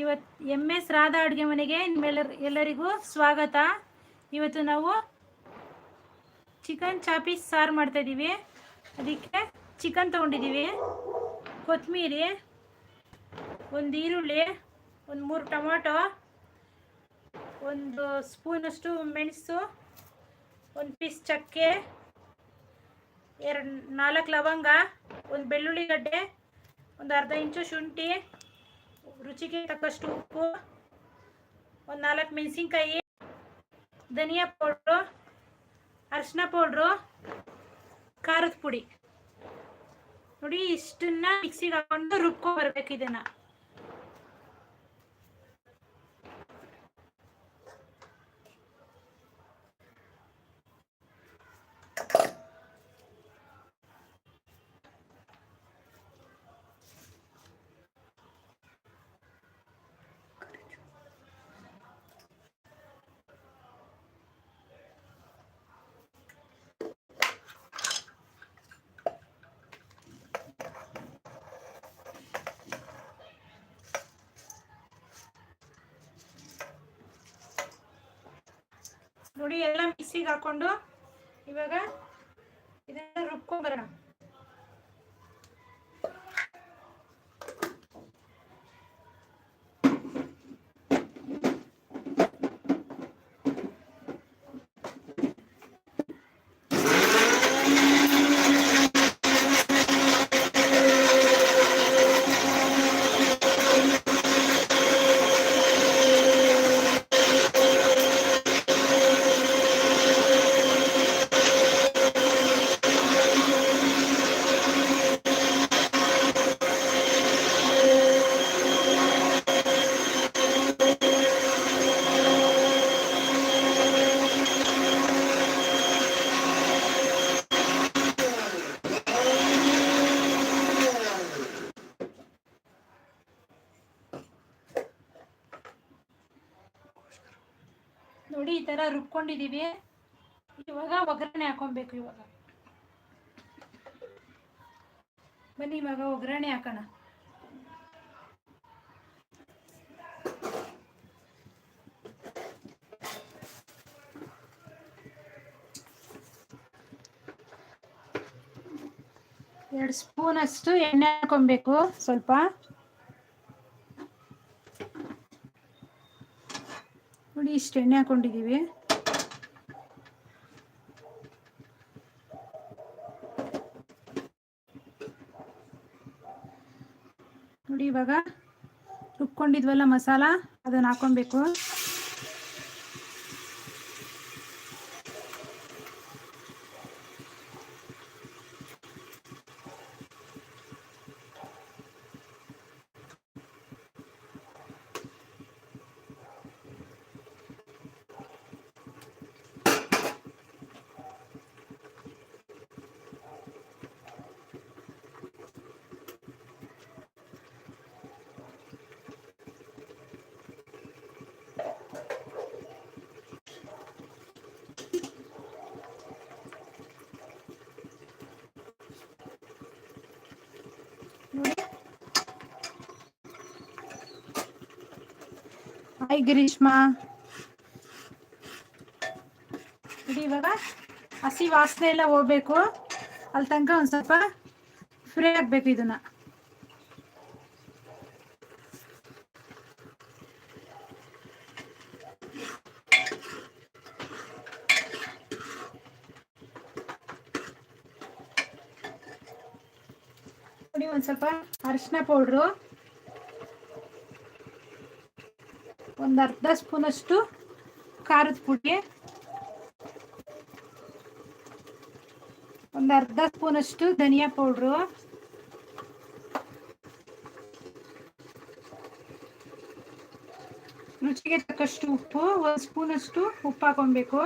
ಇವತ್ತು M S Radha ಅಡುಗೆ ಮನೆಗೆ ನಿಮ್ಮೆಲ್ಲರ, ಎಲ್ಲರಿಗೂ ಸ್ವಾಗತ. ಇವತ್ತು ನಾವು ಚಿಕನ್ ಚಾಪೀಸ್ ಸಾರು ಮಾಡ್ತಾಯಿದ್ದೀವಿ ಅದಕ್ಕೆ ಚಿಕನ್ ತೊಗೊಂಡಿದ್ದೀವಿ ಕೊತ್ತಂಬರಿ ಒಂದು ಈರುಳ್ಳಿ, ಒಂದು ಮೂರು ಟೊಮೊಟೊ, ಒಂದು ಸ್ಪೂನಷ್ಟು ಮೆಣಸು, ಒಂದು ಪೀಸ್ ಚಕ್ಕೆ, ಎರಡು ನಾಲ್ಕು ಲವಂಗ, ಒಂದು ಬೆಳ್ಳುಳ್ಳಿ ಗಡ್ಡೆ, ಒಂದು ಅರ್ಧ ಇಂಚು ಶುಂಠಿ ರುಚಿಗೆ ತಕ್ಕಷ್ಟು ಉಪ್ಪು, ಒಂದು ನಾಲ್ಕು ಮೆಣಸಿನ್ಕಾಯಿ, ಧನಿಯಾ ಪೌಡ್ರು ಅರಿಶಿನ ಪೌಡ್ರು, ಖಾರದ ಪುಡಿ. ನೋಡಿ, ಇಷ್ಟನ್ನ ಮಿಕ್ಸಿಗೆ ಹಾಕೊಂಡು ರುಬ್ಕೊಂಡ್ಬರ್ಬೇಕು ಬರ್ಬೇಕು ಇದನ್ನ. ನೋಡಿ ಎಲ್ಲ ಮಿಕ್ಸಿಗೆ ಹಾಕೊಂಡು ಇವಾಗ ಇದೆಲ್ಲ ರುಬ್ಕೊಂಬರೋಣ ನೋಡಿ, ಈ ತರ ರುಬ್ಕೊಂಡಿದೀವಿ. ಇವಾಗ ಒಗ್ಗರಣೆ ಹಾಕೊಬೇಕು ಇವಾಗ. ಬನ್ನಿ, ಇವಾಗ ಒಗ್ಗರಣೆ ಹಾಕೋಣ. ಎರಡು ಸ್ಪೂನ್ ಅಷ್ಟು ಎಣ್ಣೆ ಹಾಕೊಬೇಕು ಸ್ವಲ್ಪ ನೋಡಿ ಇಷ್ಟು ಎಣ್ಣೆ ಹಾಕೊಂಡಿದ್ದೀವಿ. ನೋಡಿ ಇವಾಗ ರುಬ್ಕೊಂಡಿದ್ವಲ್ಲ ಮಸಾಲ ಅದನ್ನ ಹಾಕೊಬೇಕು ಹಾಯ್ Grishma. ನೋಡಿ ಇವಾಗ ಹಸಿ ವಾಸನೆ ಎಲ್ಲ ಹೋಗ್ಬೇಕು. ಅಲ್ಲಿ ತನಕ ಒಂದು ಸ್ವಲ್ಪ ಫ್ರೈ ಆಗಬೇಕು ಇದನ್ನ. ನೋಡಿ ಒಂದು ಸ್ವಲ್ಪ ಅರಿಶಿನ ಪೌಡ್ರು ಒಂದು ಅರ್ಧ ಸ್ಪೂನಷ್ಟು ಖಾರದ ಪುಡಿ. ಒಂದು ಅರ್ಧ ಸ್ಪೂನಷ್ಟು ಧನಿಯಾ ಪೌಡ್ರು. ರುಚಿಗೆ ತಕ್ಕಷ್ಟು ಉಪ್ಪು, ಒಂದು ಸ್ಪೂನಷ್ಟು ಉಪ್ಪು ಹಾಕೊಬೇಕು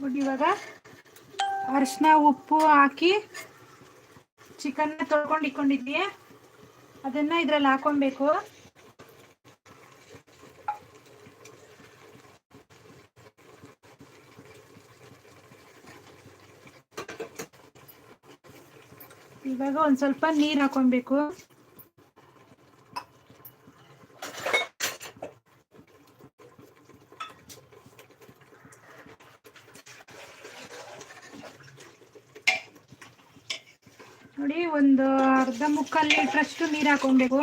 ನೋಡಿ ಇವಾಗ ಅರಿಶಿನ ಉಪ್ಪು ಹಾಕಿ ಚಿಕನ್ ತೊಳ್ಕೊಂಡು ಇಟ್ಕೊಂಡಿದ್ವಿ ಅದನ್ನ ಇದ್ರಲ್ಲಿ ಹಾಕೊಬೇಕು ಇವಾಗ ಒಂದ್ ಸ್ವಲ್ಪ ನೀರ್ ಹಾಕೊಬೇಕು ನೋಡಿ ಒಂದು ಅರ್ಧ ಮುಕ್ಕಾಲು ಲೀಟ್ರಷ್ಟು ನೀರು ಹಾಕೊಬೇಕು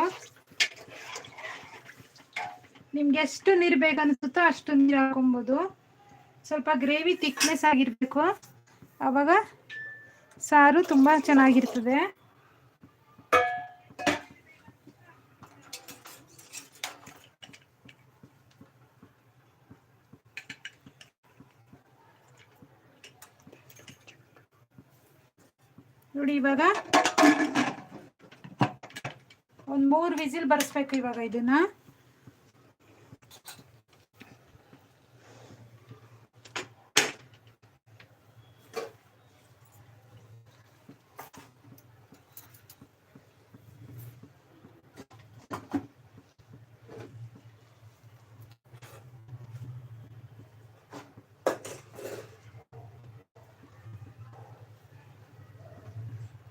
ನಿಮ್ಗೆ ಎಷ್ಟು ನೀರು ಬೇಕನ್ಸುತ್ತೋ ಅಷ್ಟು ನೀರು ಹಾಕೊಬೋದು. ಸ್ವಲ್ಪ ಗ್ರೇವಿ ಥಿಕ್ನೆಸ್ ಆಗಿರಬೇಕು. ಆವಾಗ ಸಾರು ತುಂಬ ಚೆನ್ನಾಗಿರ್ತದೆ. ನೋಡಿ ಇವಾಗ ಒಂದು ಮೂರು ವಿಸಿಲ್ ಬರೆಸ್ಬೇಕು ಇವಾಗ ಇದನ್ನ.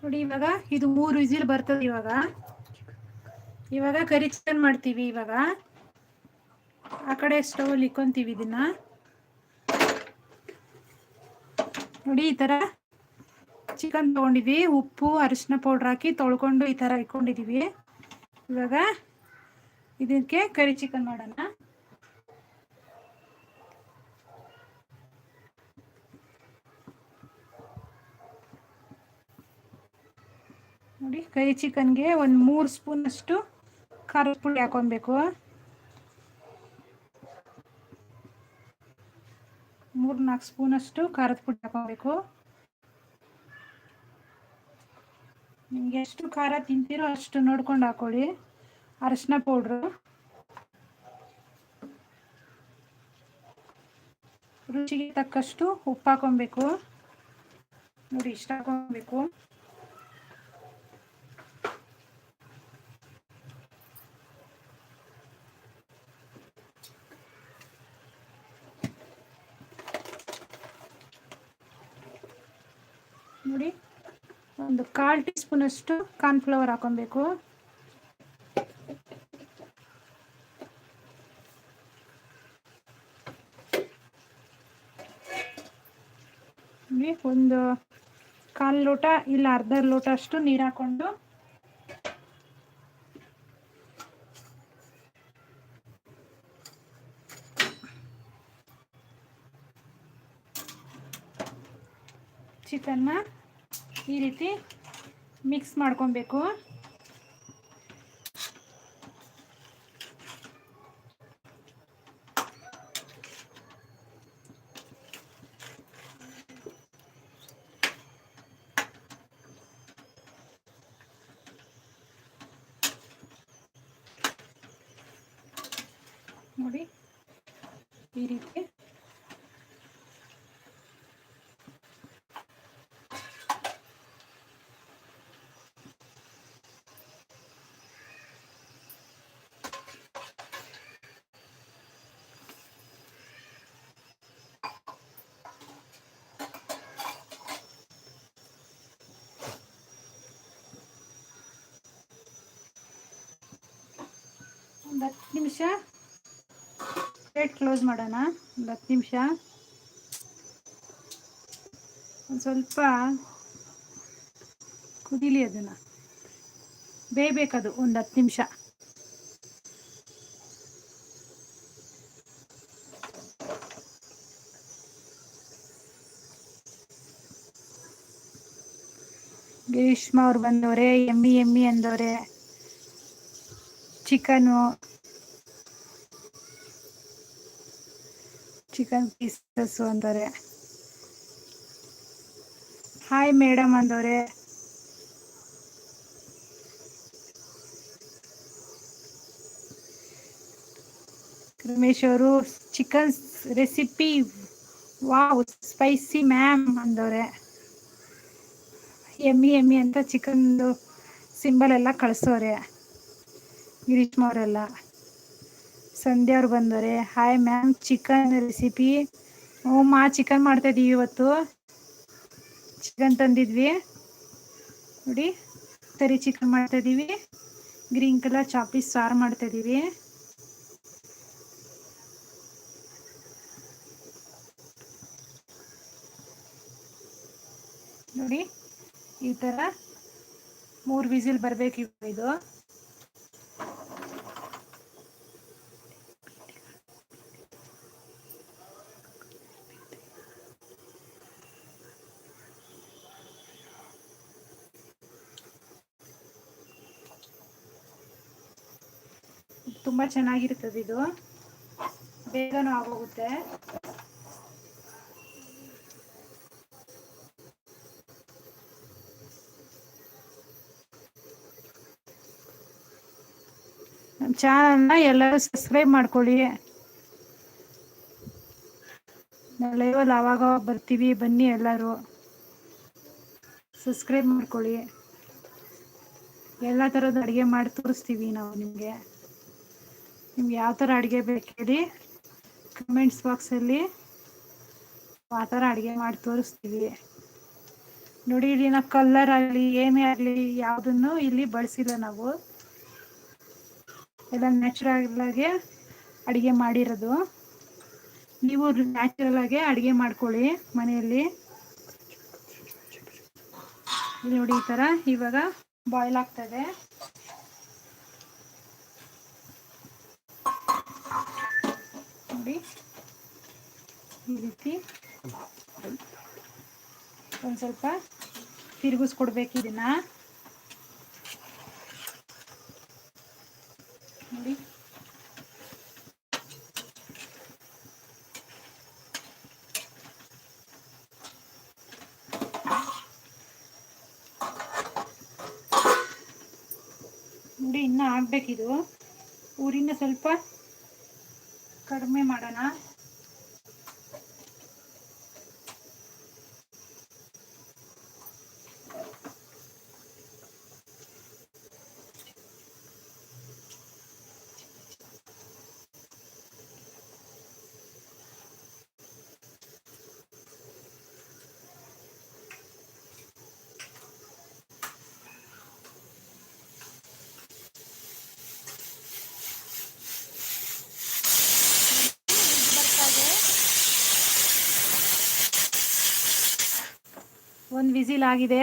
ನೋಡಿ ಇವಾಗ ಇದು ಮೂರು ವಿಸಿಲ್ ಬರ್ತದೆ ಇವಾಗ. ಇವಾಗ ಕರಿ ಚಿಕನ್ ಮಾಡ್ತೀವಿ ಇವಾಗ. ಆ ಕಡೆ ಸ್ಟವ್ ಇಕ್ಕೊಂತೀವಿ ಇದನ್ನ. ನೋಡಿ ಈ ತರ ಚಿಕನ್ ತಗೊಂಡಿದ್ವಿ. ಉಪ್ಪು, ಅರಿಶಿನ ಪೌಡ್ರ್ ಹಾಕಿ ತೊಳ್ಕೊಂಡು ಈ ತರ ಇಟ್ಕೊಂಡಿದ್ದೀವಿ ಇವಾಗ ಇದಕ್ಕೆ ಕರಿ ಚಿಕನ್ ಮಾಡೋಣ. ನೋಡಿ ಕರಿ ಚಿಕನ್ಗೆ ಒಂದು ಮೂರು ಸ್ಪೂನಷ್ಟು ಖಾರದ ಪುಡಿ ಹಾಕೊಬೇಕು ಮೂರು ನಾಲ್ಕು ಸ್ಪೂನಷ್ಟು ಖಾರದ ಪುಡಿ ಹಾಕೊಬೇಕು ನಿಮ್ಗೆ ಎಷ್ಟು ಖಾರ ತಿಂತೀರೋ ಅಷ್ಟು ನೋಡ್ಕೊಂಡು ಹಾಕೊಳ್ಳಿ. ಅರಶಿನ ಪೌಡ್ರು. ರುಚಿಗೆ ತಕ್ಕಷ್ಟು ಉಪ್ಪು ಹಾಕೊಬೇಕು ನೋಡಿ ಇಷ್ಟ ಹಾಕೊಬೇಕು ನೋಡಿ ಒಂದು ಕಾಲು ಟೀ ಸ್ಪೂನಷ್ಟು ಕಾರ್ನ್ಫ್ಲವರ್ ಹಾಕೊಬೇಕು. ಒಂದು ಕಾಲು ಲೋಟ ಇಲ್ಲ ಅರ್ಧ ಲೋಟ ಅಷ್ಟು ನೀರು ಹಾಕೊಂಡು. ಚಿಕನ್ನ ಈ ರೀತಿ ಮಿಕ್ಸ್ ಮಾಡ್ಕೊಬೇಕು ನೋಡಿ ಈ ರೀತಿ ಒಂದು ಹತ್ತು ನಿಮಿಷ. ಪ್ಲೇಟ್ ಕ್ಲೋಸ್ ಮಾಡೋಣ. ಒಂದು ಹತ್ತು ನಿಮಿಷ. ಒಂದು ಸ್ವಲ್ಪ ಕುದೀಲಿ ಅದನ್ನು. ಬೇಯಬೇಕದು ಒಂದು ಹತ್ತು ನಿಮಿಷ. ಗ್ರೀಷ್ಮ ಅವ್ರು ಬಂದವ್ರೆ, ಎಮ್ಮಿ ಎಮ್ಮಿ ಅಂದವ್ರೆ. ಚಿಕನು, ಚಿಕನ್ ಪೀಸಸ್ ಅಂದರೆ ಹಾಯ್ ಮೇಡಮ್ ಅಂದವ್ರೆ. ರಮೇಶ್ ಅವರು chicken recipe, wow, spicy ma'am ಅಂದವ್ರೆ. ಎಮ್ಮಿ ಎಮ್ಮಿ ಅಂತ ಚಿಕನ್ದು ಸಿಂಬಲ್ ಎಲ್ಲ ಕಳಿಸೋರೆ. ಗಿರೀಶ್ಮ ಅವರೆಲ್ಲ ಸಂಧ್ಯಾ ಅವ್ರು ಬಂದವ್ರೆ. ಹಾಯ್ ಮ್ಯಾಮ್ ಚಿಕನ್ ರೆಸಿಪಿ ಹ್ಞೂ, ಮಾ ಚಿಕನ್ ಮಾಡ್ತಾಯಿದ್ದೀವಿ ಇವತ್ತು. ಚಿಕನ್ ತಂದಿದ್ವಿ. ನೋಡಿ ತರಿ ಚಿಕನ್ ಮಾಡ್ತಾಯಿದ್ದೀವಿ. ಗ್ರೀನ್ ಕಲರ್ ಚಾಪೀಸ್ ಸಾರು ಮಾಡ್ತಾಯಿದ್ದೀವಿ. ನೋಡಿ, ಈ ಥರ ಮೂರು ವಿಸಿಲ್ ಬರಬೇಕು ಇದು. ತುಂಬ ಚೆನ್ನಾಗಿರ್ತದೆ ಇದು. ಬೇಗನೂ ಆಗೋಗುತ್ತೆ. ನಮ್ಮ ಚಾನಲ್ನ ಎಲ್ಲರೂ ಸಬ್ಸ್ಕ್ರೈಬ್ ಮಾಡ್ಕೊಳ್ಳಿ. ಲೈವಲ್ಲಿ ಆವಾಗ ಬರ್ತೀವಿ. ಬನ್ನಿ ಎಲ್ಲರೂ. ಸಬ್ಸ್ಕ್ರೈಬ್ ಮಾಡ್ಕೊಳ್ಳಿ. ಎಲ್ಲ ಥರದ ಅಡುಗೆ ಮಾಡಿ ತೋರಿಸ್ತೀವಿ ನಾವು ನಿಮಗೆ. ನಿಮ್ಗೆ ಯಾವ ಥರ ಅಡುಗೆ ಬೇಕು ಹೇಳಿ ಕಮೆಂಟ್ಸ್ ಬಾಕ್ಸಲ್ಲಿ ಆ ಥರ ಅಡುಗೆ ಮಾಡಿ ತೋರಿಸ್ತೀವಿ. ನೋಡಿ, ಇಲ್ಲಿ ನಾವು ಕಲ್ಲರ್ ಆಗಲಿ, ಏನೇ ಆಗಲಿ, ಯಾವುದನ್ನು ಇಲ್ಲಿ ಬಳಸಿಲ್ಲ ನಾವು. ಎಲ್ಲ ನ್ಯಾಚುರಲ್ ಆಗಿ ಅಡುಗೆ ಮಾಡಿರೋದು. ನೀವು ನ್ಯಾಚುರಲ್ ಆಗಿ ಅಡುಗೆ ಮಾಡ್ಕೊಳ್ಳಿ ಮನೆಯಲ್ಲಿ. ನೋಡಿ, ಈ ಥರ ಇವಾಗ ಬಾಯ್ಲ್ ಆಗ್ತದೆ. ನೋಡಿ. ಈ ರೀತಿ. ಒಂದು ಸ್ವಲ್ಪ ತಿರುಗಿಸ್ಕೊಡ್ಬೇಕು ಇದನ್ನ. ನೋಡಿ. ನೋಡಿ ಇನ್ನೂ ಆಗ್ಬೇಕಿದು. ಊರಿನ ಸ್ವಲ್ಪ ಕಡಿಮೆ ಮಾಡೋಣ ಒಂದು ಆಗಿದೆ.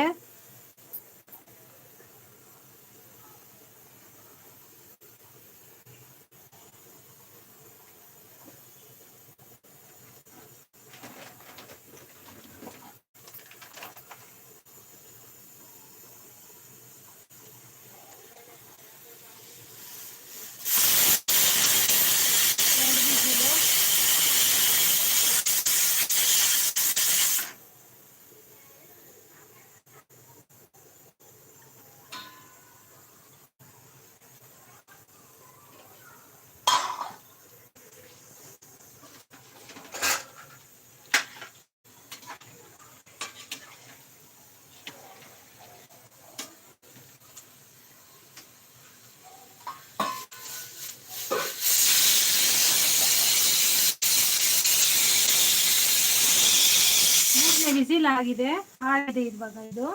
ವಿಸಿಲ್ ಆಗಿದೆ. ಆಗಿದೆ ಇವಾಗ ಇದು.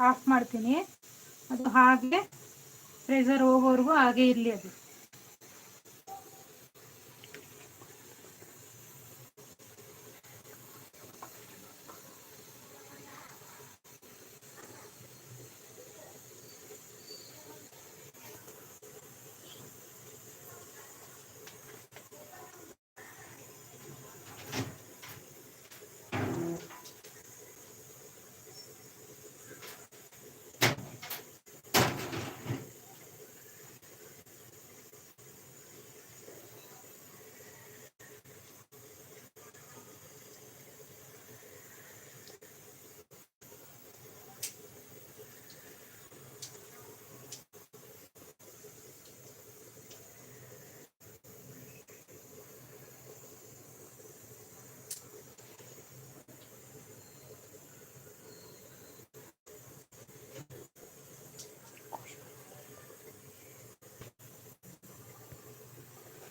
ಆಫ್ ಮಾಡ್ತೀನಿ. ಅದು ಹಾಗೆ ಪ್ರೆಷರ್ ಹೋಗೋವರೆಗೂ ಹಾಗೆ ಇರಲಿ ಅದು.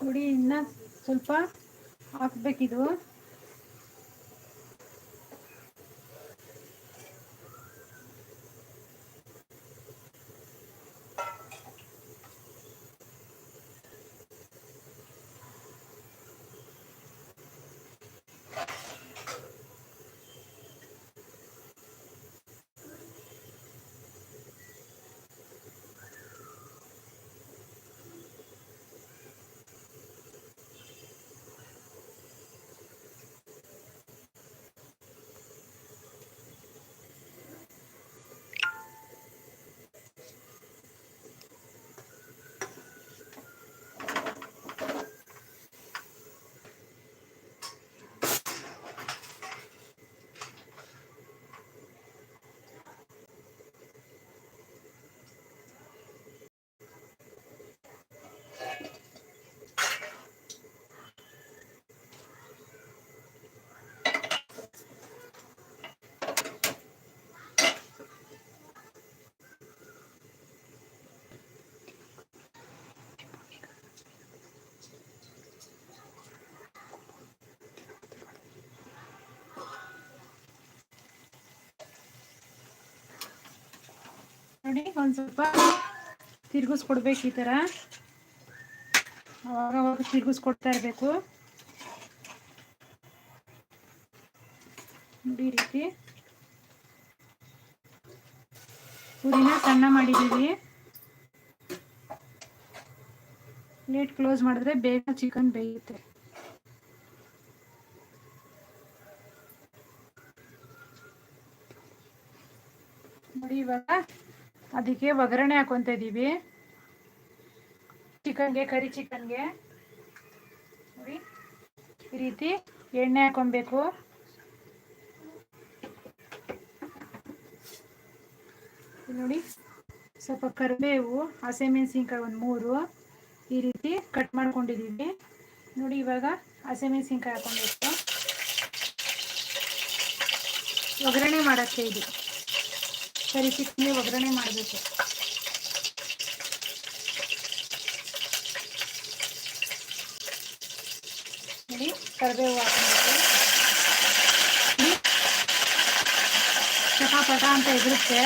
ನೋಡಿ ಇನ್ನು ಸ್ವಲ್ಪ ಹಾಕ್ಬೇಕಿದು. ನೋಡಿ, ಒಂದು ಸ್ವಲ್ಪ ತಿರ್ಗಿಸ್ಕೊಡ್ಬೇಕು ಈ ಥರ ಅವಾಗ ಅವಾಗ ತಿರ್ಗಿಸ್ಕೊಡ್ತಾ ಇರಬೇಕು. ನೋಡಿ ಈ ರೀತಿ. ಪುದೀನ ಸಣ್ಣ ಮಾಡಿದ್ದೀವಿ. ಪ್ಲೇಟ್ ಕ್ಲೋಸ್ ಮಾಡಿದ್ರೆ ಬೇಗ ಚಿಕನ್ ಬೇಯುತ್ತೆ. ನೋಡಿ ಇವಾಗ ಅದಕ್ಕೆ ಒಗ್ಗರಣೆ ಹಾಕೊತ ಇದ್ದೀವಿ ಚಿಕನ್ಗೆ, ಕರಿ ಚಿಕನ್ಗೆ. ನೋಡಿ, ಈ ರೀತಿ ಎಣ್ಣೆ ಹಾಕೊಬೇಕು. ನೋಡಿ, ಸ್ವಲ್ಪ ಕರಿಬೇವು, ಹಸಿಮೆಣಸಿನ್ಕಾಯಿ ಒಂದು ಮೂರು. ಈ ರೀತಿ ಕಟ್ ಮಾಡ್ಕೊಂಡಿದ್ದೀವಿ ನೋಡಿ, ಇವಾಗ ಹಸಿಮೆಣಸಿನ್ಕಾಯಿ ಹಾಕೊಬೇಕು ಒಗ್ಗರಣೆ ಮಾಡೋಕ್ಕೆ ಇದು. ಕರಿ ಚಿಕನ್ಗೆ ಒಗ್ಗರಣೆ ಮಾಡಬೇಕು. ನೋಡಿ ಕರಿಬೇವು ಹಾಕೊಬೇಕು. ಚಟ ಪಟ ಅಂತ ಇರುತ್ತೆ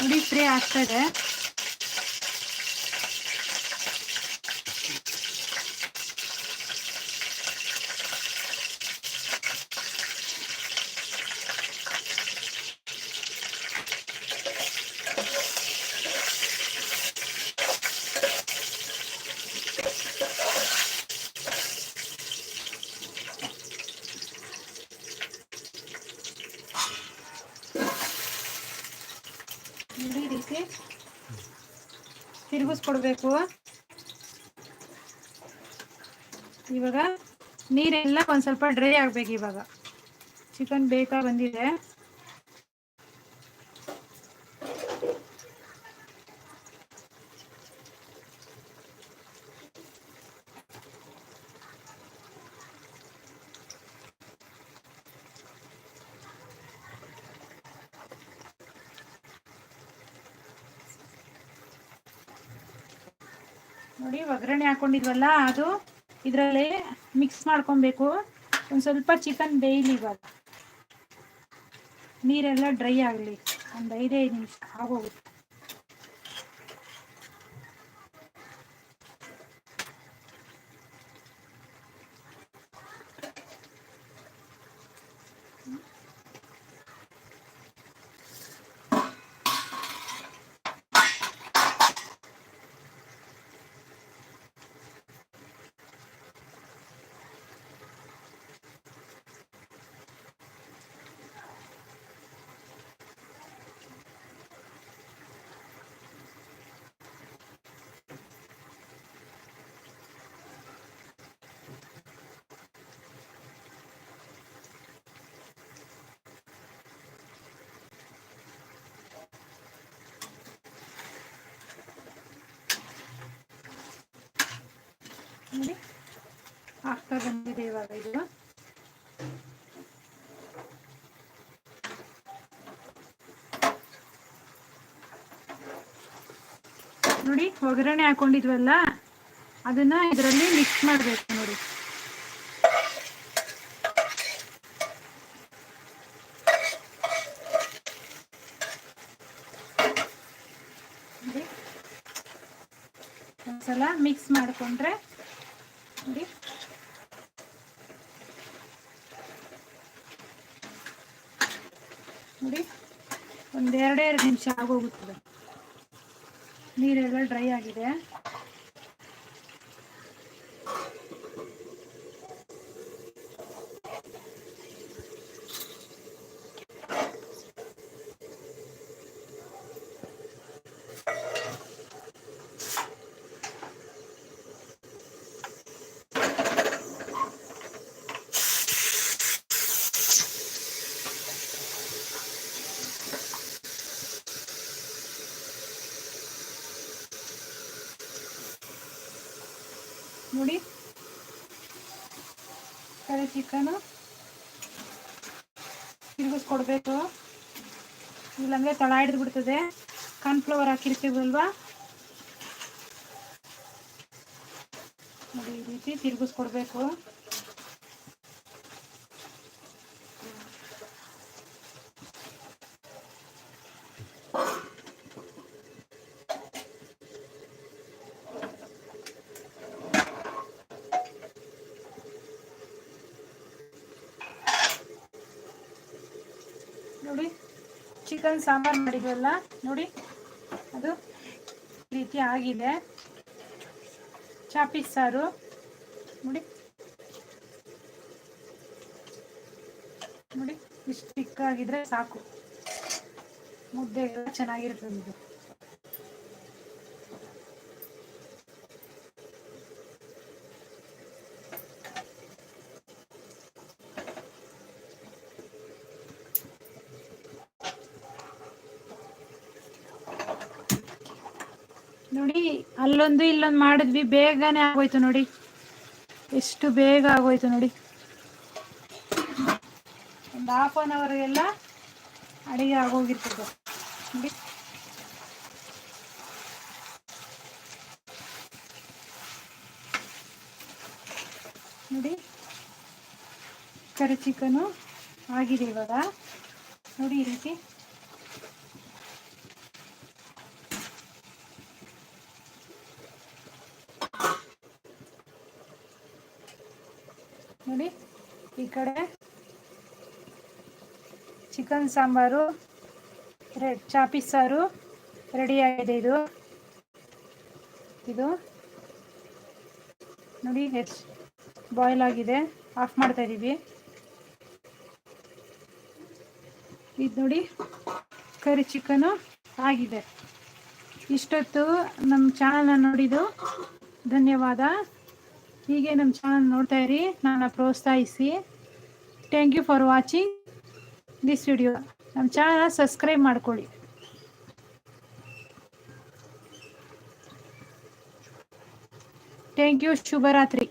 ನೋಡಿ ಫ್ರೈ ಆಗ್ತಾ ಇದೆ ನೋಡಿ ಈ ರೀತಿ ತಿರುಗಿಸ್ಕೊಡ್ಬೇಕು ಇವಾಗ ನೀರೆಲ್ಲ ಒಂದು ಸ್ವಲ್ಪ ಡ್ರೈ ಆಗ್ಬೇಕು ಇವಾಗ. ಚಿಕನ್ ಬೇಕಾ ಬಂದಿದೆ. ನೋಡಿ, ಒಗ್ಗರಣೆ ಹಾಕೊಂಡಿದ್ವಲ್ಲ, ಅದು ಇದರಲ್ಲಿ ಮಿಕ್ಸ್ ಮಾಡ್ಕೊಬೇಕು. ಒಂದು ಸ್ವಲ್ಪ ಚಿಕನ್ ಬೇಯಲಿ ಇವಾಗ. ನೀರೆಲ್ಲ ಡ್ರೈ ಆಗಲಿ. ಒಂದು ಐದೈದು ನಿಮಿಷ ಆಗೋಗುತ್ತೆ. ನೋಡಿ. ಆಗ್ತಾ ಬಂದಿದೆ ಇವಾಗ ಇದು. ನೋಡಿ, ಒಗ್ಗರಣೆ ಹಾಕೊಂಡಿದ್ವಲ್ಲ, ಅದನ್ನ ಇದರಲ್ಲಿ ಮಿಕ್ಸ್ ಮಾಡಬೇಕು ನೋಡಿ. ಒಂದ್ಸಲ ಮಿಕ್ಸ್ ಮಾಡಿಕೊಂಡ್ರೆ ನೋಡಿ ನೋಡಿ ಒಂದೆರಡೇ ಎರಡು ನಿಮಿಷ ಆಗೋಗುತ್ತದೆ ನೀರೆಲ್ಲ ಡ್ರೈ ಆಗಿದೆ ನೋಡಿ ಕೊಡಬೇಕು ತಿರುಗಿಸ್ಕೊಡ್ಬೇಕು. ಇಲ್ಲಾಂದ್ರೆ ತಳ ಹಿಡಿದು ಬಿಡ್ತದೆ. ಕಾರ್ನ್ಫ್ಲವರ್ ಹಾಕಿರ್ತೀವಲ್ವಾ? ನೋಡಿ ಈ ರೀತಿ ತಿರುಗಿಸ್ಕೊಡ್ಬೇಕು ನೋಡಿ ಚಿಕನ್, ಸಾಂಬಾರ್ ಮಾಡಿದ್ವಲ್ಲ, ನೋಡಿ. ಅದು ರೀತಿ ಆಗಿದೆ. ಚಾಪಿ ಸಾರು, ನೋಡಿ. ನೋಡಿ, ಇಷ್ಟು ಚಿಕ್ಕಾಗಿದ್ರೆ ಸಾಕು. ಮುದ್ದೆ ಎಲ್ಲ ಚೆನ್ನಾಗಿರ್ತದೆ. ಇದು ನೋಡಿ, ಅಲ್ಲೊಂದು ಇಲ್ಲೊಂದು ಮಾಡಿದ್ವಿ, ಬೇಗನೆ ಆಗೋಯ್ತು ನೋಡಿ. ಎಷ್ಟು ಬೇಗ ಆಗೋಯ್ತು ನೋಡಿ. ಒಂದು ಹಾಫ್ ಆನ್ ಎಲ್ಲ ಅಡಿಗೆ ಆಗೋಗಿರ್ತದೆ. ನೋಡಿ. ನೋಡಿ. ಕರಿ ಚಿಕನು ಆಗಿದೆ ಇವಾಗ. ನೋಡಿ ಈ ರೀತಿ ನೋಡಿ ಈ ಕಡೆ. ಚಿಕನ್ ಸಾಂಬಾರು, ರೆಡ್ ಚಾಪಿ ಸಾರು, ರೆಡಿ ಆಗಿದೆ ಇದು. ಇದು ನೋಡಿ ಎಷ್ಟು ಬಾಯ್ಲ್ ಆಗಿದೆ. ಆಫ್ ಮಾಡ್ತಾ ಇದ್ದೀವಿ ಇದು ನೋಡಿ, ಕರಿ ಚಿಕನು ಆಗಿದೆ. ಇಷ್ಟೊತ್ತು ನಮ್ಮ ಚಾನಲ್ನ ನೋಡಿದ್ದು ಧನ್ಯವಾದ. ಹೀಗೆ ನಮ್ಮ ಚಾನಲ್ ನೋಡ್ತಾ ಇರಿ. ನಾನು ಪ್ರೋತ್ಸಾಹಿಸಿ. thank you for watching this video ನಮ್ಮ ಚಾನಲ್ ಸಬ್ಸ್ಕ್ರೈಬ್ ಮಾಡ್ಕೊಳ್ಳಿ ಥ್ಯಾಂಕ್ ಯು ಶುಭರಾತ್ರಿ